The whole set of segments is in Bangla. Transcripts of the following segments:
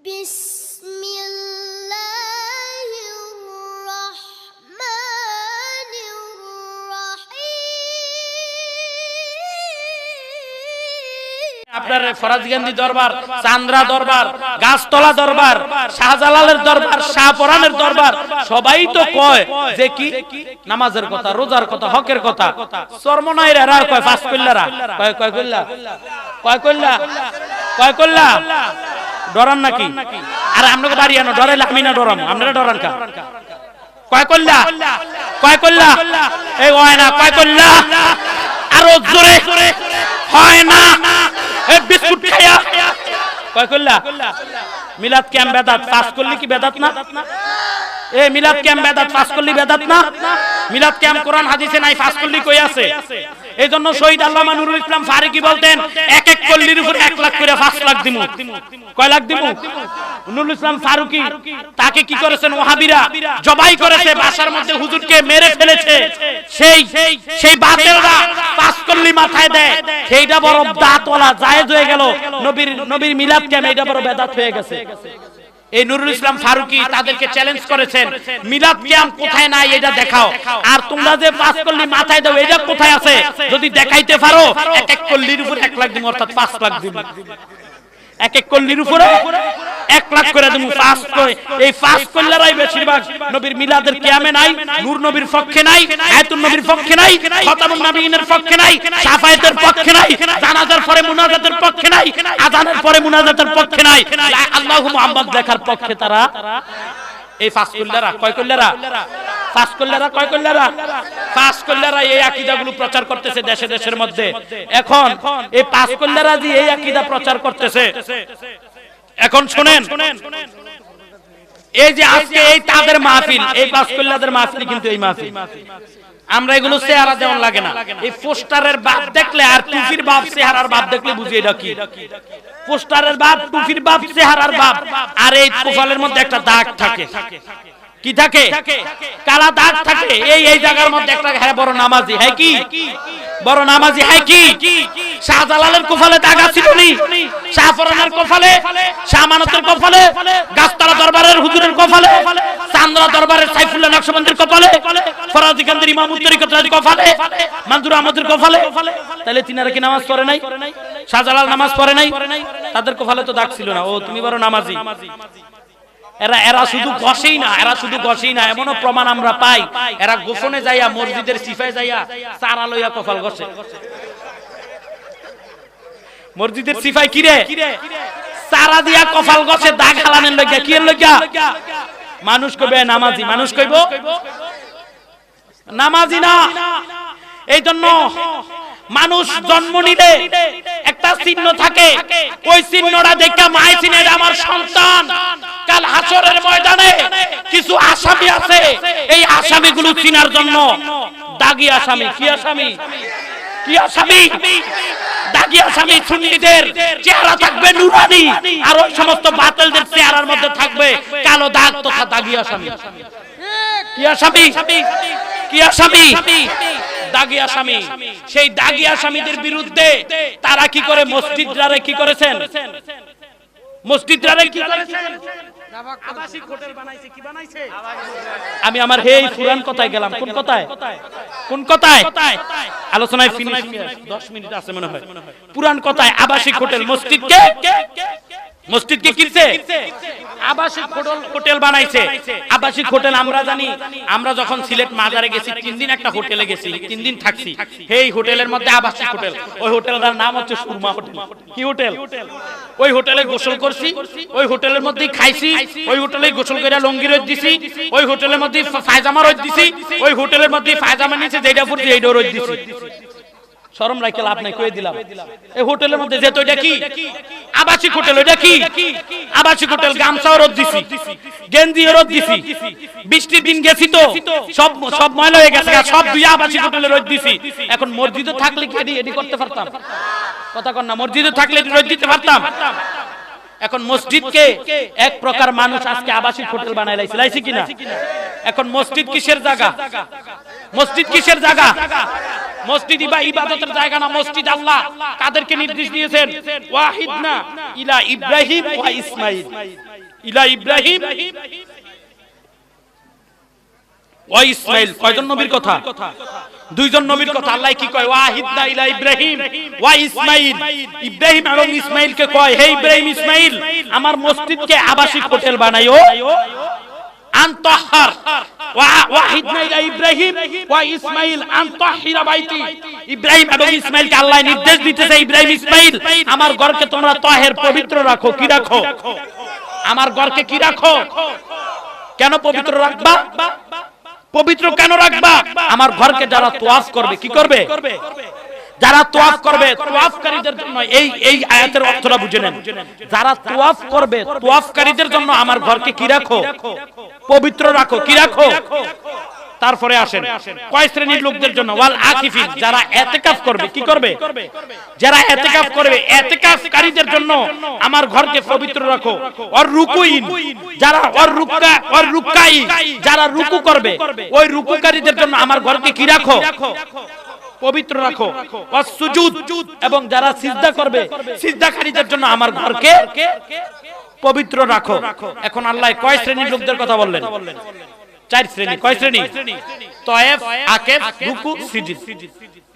بسم الله الرحمن الرحيم আপনার ফরাজগঞ্জি দরবার চান্দ্রা দরবার গাছতলা দরবার শাহজালালের দরবার শাহপরানের দরবার সবাই তো কয় যে কি নামাজের কথা রোজার কথা হকের কথা চর্মনাইর এরা কয় ফাঁস কইল্লারা কয় কয় কইল্লা কয় কইল্লা কয় কইল্লা ডরান নাকি? আর আপনাকে বাড়ি আনো ডরাইলে আমি না ডরাম। আপনারা ডরান কা? কয় কইল্লা কয় কইল্লা এই হয় না কয় কইল্লা আরও জোরে। হয় না। এই বিস্কুট খাইয়া। কয় কইল্লা মিলাদ ক্যাম্প বেদাত? পাস করলি কি বেদাত না? এ মিলাদ ক্যাম বেদাত পাস করলি বেদাত না? মিলাদ ক্যাম কোরআন হাদিসে নাই পাস করলি কই আছে? এই জন্য শহীদ আল্লামা নুরুল ইসলাম বলতেন, এক এক কল্লির উপর এক লাখ করে পাঁচ লাখ কয় লাখ নুরুল ইসলাম ফারুকি, তাকে কি করেছেন ওহাবিরা? জবাই করেছে, বাসার মধ্যে হুজুরকে মেরে ফেলেছে। সেই সেই বাতেলরা পাস করলি মাথায় দেয়। সেইটা বড় দাঁতওয়ালা, জায়েজ হয়ে গেল। নবীর নবীর মিলাদ ক্যাম এইটা বড় বেদাত হয়ে গেছে। এই নুরুল ইসলাম ফারুকি তাদেরকে চ্যালেঞ্জ করেছেন। মিলাদ কিয়াম কোথায় নাই এটা দেখাও। আর তোমরা যে পাঁচ কল্লি মাথায় দাও এটা কোথায় আছে? যদি দেখাইতে পারো এক এক কল্লির উপর এক লাখ দিব অর্থাৎ পাঁচ লাখ দিব। এক এক কল্লির উপরে এক লাখ করে দেবো পাঁচ করে। এই পাঁচ কল্লারাই বেশিরভাগ। নবীর মিলাদের কিয়ামে নাই নূর নবীর পক্ষে নাই আয়াতুন নবীর পক্ষে নাই খতামুন নবীনের পক্ষে নাই সাফায়েতের পক্ষে নাই জানাজার পরে মুনাজাতের পক্ষে নাই আজানের পরে মুনাজাতের পক্ষে নাই। আল্লাহু মুহাম্মদ দেখার পক্ষে তারা এই পাঁচ কল্লারা কয় কল্লারা? পাঁচ কল্লারা কয় কল্লারা পাঁচ প্রচার করতেছে দেশে, দেশের মধ্যে। এখন এই পাঁচ কল্লারা যে এই আকীদা প্রচার করতেছে। এখন শুনেন, এই যে এই তাদের মাহফিল, এই পাঁচকল্লাদের মাহফিল কিন্তু এই মাহফিল। আমরা এগুলো চেহারা দেওয়ান লাগে না। এই পোস্টারের বাপ দেখলে আর টুপির বাপ চেহারার বাপ দেখলে বুঝি এটা পোস্টারের বাপ টুপির বাপ, চেহারার বাপ। আর এই কপালের মধ্যে একটা দাগ থাকে। কি থাকে? কালা দাগ থাকে। এই এই জায়গার মধ্যে একটা হ্যাঁ বড় নামাজি। হ্যাঁ কি? বড় নামাজি। হ্যাঁ কি? শাহজালালের কোফালে দাগ আছিল নি শাহফরানের কোফালে শাহমানতের কোফালে গাছতলা দরবারের হুজুরের কোফালে চান্দরা দরবারের সাইফুল্লাহ নকশবন্দির কোফালে ফরাজি কান্দের ইমাম তরিকতের কোফালে মনজুর আহমদের কোফালে। তাহলে তিনারা কি নামাজ পড়ে নাই? শাহজালাল নামাজ পড়ে নাই? তাদের কোফালে তো দাগ ছিল না। ও তুমি বড় নামাজি। এরা এরা শুধু গসেই না, এরা শুধু গসেই না, এমনও প্রমাণ আমরা পাই। এরা গোপনে যাইয়া, মসজিদের সিফায় যাইয়া চারা লইয়া কপাল গসে মসজিদের সিফাই কিরে? চারা দিয়া কপাল গসে দাগ হালানের লইয়া কি লইয়া মানুষ কইবে, নামাজি। মানুষ কইব, নামাজি না। এই জন্য মানুষ জন্ম নিলে একটা চিহ্ন থাকে। ওই চিহ্নটা দেখা মায় চিনে আমার সন্তান। কাল হাসরের ময়দানে কিছু আসামি আছে। এই আসামিগুলো চিনার জন্য দাগি আসামি। কি আসামি? কি আসামি? দাগি আসামি সুন্নিদের চেহারা থাকবে নুরানি আর ওই সমস্ত বাতিলদের চেহারার মধ্যে থাকবে কালো দাগ তথা দাগি আসামি। কি আসামি? কি আসামি? দাগি আসামি। সেই দাগি আসামিদের বিরুদ্ধে তারা কি করে মসজিদরারে কি করেছেন? মসজিদরারে কি করেছেন? আমি আমার হেই পুরান কথায় গেলাম? কোন কথায়? কোন কথায়? আলোচনায় ফিনিশ 10 মিনিট আছে মনে হয়। পুরান কথায়? আবাসিক হোটেল মসজিদকে মসজিদকে কিনছে? আবাসিক হোটেল বানাইছে। আবাসিক হোটেল আমরা জানি। আমরা যখন সিলেট মাজারে গেছি, তিন দিন একটা হোটেলে গেছি। তিন দিন থাকছি। এই হোটেলের মধ্যে আবাসিক হোটেল। ওই হোটেলটার নাম হচ্ছে সুরমা হোটেল। কি হোটেল? ওই হোটেলে গোসল করছি। ওই হোটেলের মধ্যেই খাইছি। ওই হোটেলে গোসল করে লঙ্গি রোদ দিছি। ওই হোটেলের মধ্যে ফায়জামা রোদ দিছি। ওই হোটেলের মধ্যে ফায়জামা নিচে যেটা পড়ছি এইটাও রোদ দিছি। শরম রাখে লাভ নাই কয়ে দিলাম। এই হোটেলের মধ্যে যেত এটা কি? আবাসিক হোটেল এটা কি? আবাসিক হোটেল গামছাও রোদ দিছি। গেঞ্জি রোদ দিছি। বৃষ্টির দিন গেছি তো। সব সব ময়লা হয়ে গেছে সব দুই আবাসিক হোটেলে রোদ দিছি। এখন মসজিদে থাকলে কি এডি এডি করতে পারতাম? কথা কর না মসজিদে থাকলে রোদ দিতে পারতাম? এখন মসজিদকে এক প্রকার মানুষ আজকে আবাসিক হোটেল বানাই লাইছে। লাইছে কিনা? এখন মসজিদ কিসের জায়গা? মসজিদ কিসের জায়গা? মসজিদ বা ইবাদতের জায়গা না, মসজিদ আল্লাহ। কাদেরকে নির্দেশ দিয়েছেন? ওয়াহিদ না ইলা ইব্রাহিম ওয়া ইসমাইল ইলা ইব্রাহিম ওয়া ইসমাইল কয়জন নবীর কথা? দুইজন নবীর কথা। আল্লাহ কি কয়? ওয়াহিদ না ইলা ইব্রাহিম ওয়া ইসমাইল ইব্রাহিম এবং ইসমাইলকে কয়, হে ইব্রাহিম ইসমাইল আমার মসজিদকে আবাসিক হোটেল বানাইও। আন্তহার। ওয়াহিদনা ইলা ইব্রাহিম ওয়া ইসমাইল আনতাহিরা বাইতি। ইব্রাহিম এবং ইসমাইলকে আল্লাহ নির্দেশ দিতেছে, ইব্রাহিম, ইসমাইল, আমার ঘরকে তোমরা তাহের পবিত্র রাখো। কি রাখো? আমার ঘরকে কি রাখো? কেন পবিত্র রাখবা? পবিত্র কেন রাখবা? আমার ঘরকে যারা তোয়াফ করবে, কি করবে? যারা তোয়াফ করবে, তোয়াফকারীদের জন্য এই এই আয়াতের অর্থটা বুঝে নেন। যারা তোয়াফ করবে, তোয়াফকারীদের জন্য আমার ঘরকে কি রাখো? পবিত্র রাখো, কি রাখো? তারপরে আসেন, কয় শ্রেণির লোকদের জন্য? ওয়াল আকিফিন, যারা এতেকাফ করবে, কি করবে? যারা এতেকাফ করবে, এতেকাফকারীদের জন্য আমার ঘরকে পবিত্র রাখো। আর রুকুইন, যারা আর রুকা আর রুকাই, যারা রুকু করবে, ওই রুকুকারীদের জন্য আমার ঘরকে কি রাখো? পবিত্র রাখো। সুজুদ। এবং যারা সিজদা করবে সিজদাকারীদের জন্য আমার ঘরকে পবিত্র রাখো। এখন আল্লাহ কয় শ্রেণির লোকদের কথা বললেন? চার শ্রেণি। কয় শ্রেণি? তয়েফ আকেফ রুকু সিজিদ।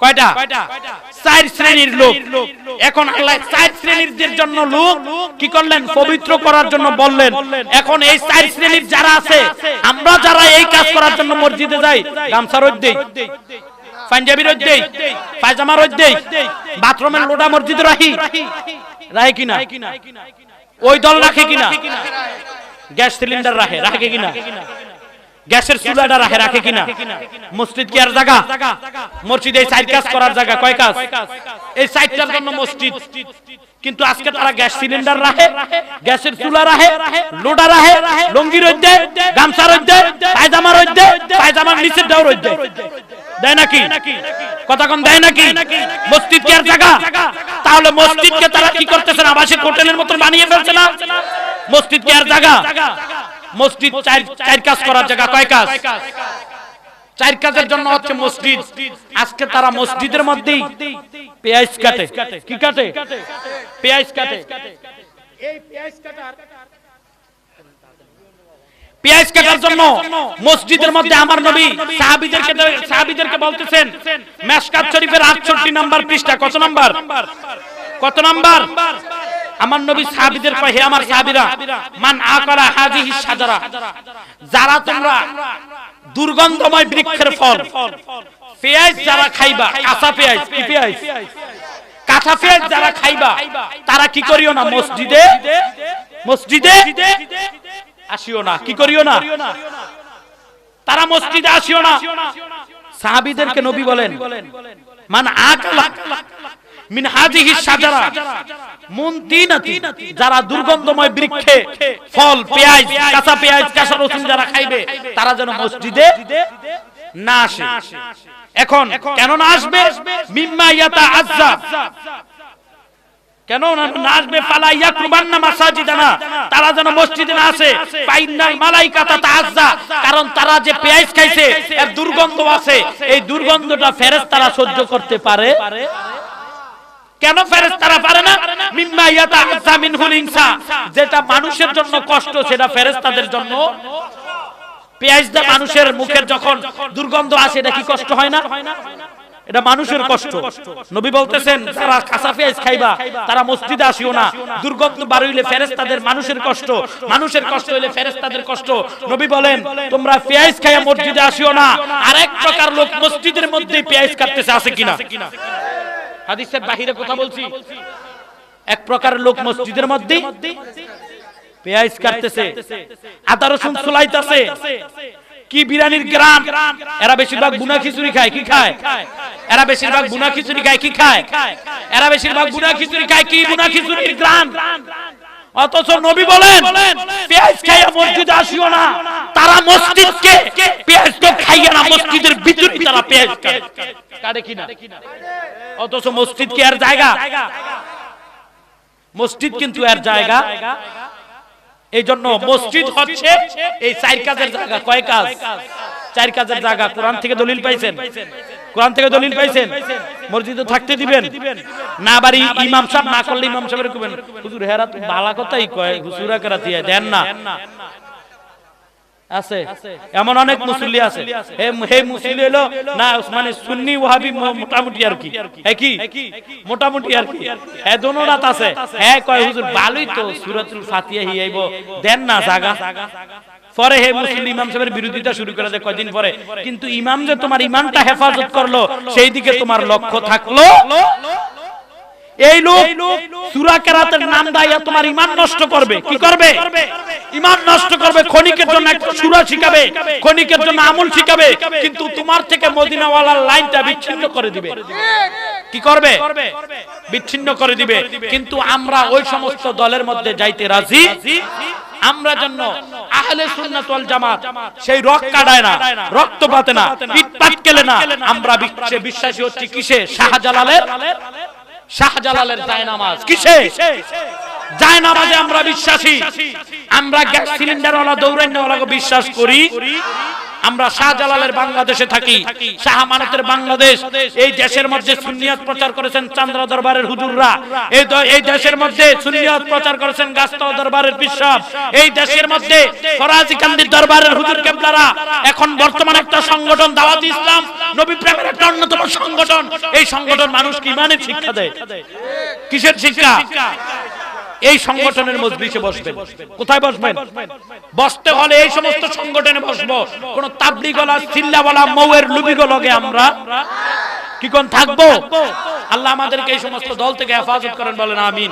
কয়টা? চার শ্রেণির লোক। এখন আল্লাহ চার শ্রেণির জন্য লোক কি করলেন? পবিত্র করার জন্য বললেন। এখন এই চার শ্রেণির যারা আছে আমরা যারা এই কাজ করার জন্য মসজিদে যাই গামছা রোদ দেই পাঞ্জাবি রোদ দেই, পায়জামা রোদ দেই, বাথরুমের লোটা মসজিদে রাখি। রাখে কিনা? ওই দল রাখে কিনা? গ্যাস সিলিন্ডার রাখে রাখে কিনা? গ্যাসের চুলাটা রাখে রাখে কিনা? মসজিদ কি আর জায়গা মসজিদ এই সাইড কাজ করার জায়গা কয় কাজ? এই সাইডটার জন্য মসজিদ। কিন্তু আজকে তারা গ্যাস সিলিন্ডার রাখে, গ্যাসের চুলা রাখে লোডা রাখে, লঙ্গি রইতে গামছা রইতে পায়জামা রইতে পায়জামার নিচের দাও দেয়। নাকি? কথা কোন দেয় নাকি? মসজিদ কি আর জায়গা? তাহলে মসজিদকে তারা কি করতেছেন আবাসিক হোটেলের মতন বানিয়ে ফেলছে না? মসজিদ কি আর জায়গা? মসজিদ চার চার কাজ করার জায়গা কয় কাজ? চার কাজের জন্য হচ্ছে মসজিদ। আজকে তারা মসজিদের মধ্যেই পেঁয়াজ কাটে। কি কাটে। পেঁয়াজ কাটে। এই পেঁয়াজ কাটার পেঁয়াজ কাটার জন্য মসজিদের মধ্যে আমার নবী সাহাবীদেরকে সাহাবীদেরকে বলতেছেন মেশকাত শরীফের 68 নাম্বার পৃষ্ঠা কত নাম্বার কত নাম্বার? আমার নবী সাহাবীদের কয় আমার সাহাবীরা মান আকারা হাজিহি সাজারা। যারা তোমরা দুর্গন্ধময় বৃক্ষের ফল পেঁয়াজ যারা খাইবা কাঁচা পেঁয়াজ কি পেঁয়াজ কাঁচা পেঁয়াজ যারা খাইবা তারা কি করিও না? মসজিদে? মসজিদে? আসিও না। কি করিও না? তারা মসজিদে আসিও না। সাহাবিদেরকে নবী বলেন, মান আকালা মিন হাজিহি সাজারা মুনতিনাতি যারা দুর্গন্ধময় বৃক্ষে ফল, পেঁয়াজ, কাঁচা পেঁয়াজ, কাঁচা রসুন যারা খাইবে, তারা যেন মসজিদে না আসে। এখন কেন না আসবে? মিম্মা ইয়াতা আজ্জা কেন না আসবে ফালা ইয়াকরুবান্না মাসাজিদানা তারা যেন মসজিদে না আসে ফাইন্নাল মালাইকাতা তাআজ্জা কারণ তারা যে পেঁয়াজ খাইছে এর দুর্গন্ধ আছে। এই দুর্গন্ধটা ফেরেশতারা সহ্য করতে পারে। কেন ফেরেশতারা পারে না? মিম্মা ইয়াতাআজ্জা মিনহুল ইনসা। যেটা মানুষের জন্য কষ্ট সেটা ফেরেশতাদের জন্য। পেঁয়াজটা মানুষের মুখের যখন দুর্গন্ধ আসে এটা কি কষ্ট হয় না? এটা মানুষের কষ্ট। নবী বলতেছেন যারা কাঁচা পেঁয়াজ খাইবা তারা মসজিদে আসিও না। দুর্গন্ধ বাড়িলে ফেরেশতাদের মানুষের কষ্ট। মানুষের কষ্ট হইলে ফেরেশতাদের কষ্ট। নবী বলেন তোমরা পেঁয়াজ খাইয়া মসজিদে আসিও না। আরেক প্রকার লোক মসজিদের মধ্যে পেঁয়াজ কাটতেছে আছে কিনা? হাদিসের বাহিরে কথা বলছি। এক প্রকার লোক মসজিদের মধ্যে পেঁয়াজ কাটতেছে। আদা রসুন চুলাইতেছে কি বিরানির গ্রাম? এরা বেশিরভাগ বুনা খিচুড়ি খায় কি খায়? এরা বেশিরভাগ বুনা খিচুড়ি খায় কি খায়? এরা বেশিরভাগ বুনা খিচুড়ি খায় কি বুনা খিচুড়ির গ্রাম? অথচ নবী বলেন পেঁয়াজ খাইয়া মসজিদে আসিও না তারা মসজিদকে পেঁয়াজ তো খাইয়া না মসজিদের ভিতরে তারা পেঁয়াজ খায় কাটে কিনা অথচ মসজিদ কি আর জায়গা। মসজিদ কিন্তু আর জায়গা। এই জন্য মসজিদ হচ্ছে এই চার কাজের জায়গা। কয় কাজ? চার কাজের জায়গা। কোরআন থেকে দলিল পাইছেন? কোরআন থেকে দলিল পাইছেন? মসজিদে থাকতে দিবেন? না বাড়ি ইমাম সাহেব না করলে ইমাম সাহেবের কবেন। হুজুর হেরা বালা কথাই কয় হুজুরা কেরাতিয়া দেন না। আছে। এমন অনেক মুসল্লি আছে। হে না মানে সুন্নি ওয়াহাবি মোটামুটি আর কি। কি? মোটামুটি আর কি। দোনো রাত আছে। কয়, হুজুর তো ফাতিহা দেন না জাগা। পরে হে মুসলিম ইমাম সাহেবের বিরোধিতা শুরু করে দেয় কয়দিন পরে। কিন্তু ইমাম যে তোমার ইমানটা হেফাজত করল সেই দিকে তোমার লক্ষ্য থাকল। এই লোক, সূরা কেরাতের নাম দাইয়া তোমার ইমান নষ্ট করবে। কি করবে? ইমান নষ্ট করবে ক্ষণিকের জন্য একটা সূরা শিখাবে ক্ষণিকের জন্য আমল শিখাবে কিন্তু তোমার থেকে মদিনাওয়ালার লাইনটা বিচ্ছিন্ন করে দিবে। কি করবে? বিচ্ছিন্ন করে দিবে। কিন্তু আমরা ওই সমস্ত দলের মধ্যে যাইতে রাজি? আমরা জন্য আহলে সুন্নাত ওয়াল জামাত সেই রক কাটায় না রক্ত পাতে না পাট কেলে না। আমরা বিশ্বে বিশ্বাসী হচ্ছি কিসে? শাহজালালের? শাহজালালের জায়নামাজ কিসে? জায়নামাজে আমরা বিশ্বাসী। আমরা গ্যাস সিলিন্ডার ওয়ালা দৌড়াইনাওয়ালাকে বিশ্বাস করি। আমরা শাহজালালের বাংলাদেশে থাকি। শাহ আমানতের বাংলাদেশ। এই দেশের মধ্যে সুন্নিয়ত প্রচার করেছেন চান্দ্রা দরবারের হুজুররা। এই এই দেশের মধ্যে সুন্নিয়ত প্রচার করেছেন গাস্তা দরবারের বিশ্বাস এই দেশের মধ্যে ফরাজি কান্দির দরবারের হুজুর কেবলারা। এখন বর্তমান একটা সংগঠন দাওয়াত ইসলাম নবী প্রেমের একটা অন্যতম সংগঠন। এই সংগঠন মানুষকে ইমানের শিক্ষা দেয়? কিসের শিক্ষা? এই সংগঠনের মজলিসে বসবেন। কোথায় বসবেন? বসতে হলে এই সমস্ত সংগঠনে বসবো। কোন তাবলিগলা বলা মৌয়ের লুবিগলগে আমরা কি কোন থাকব? আল্লাহ আমাদেরকে এই সমস্ত দল থেকে হেফাজত করেন বলেন, আমিন।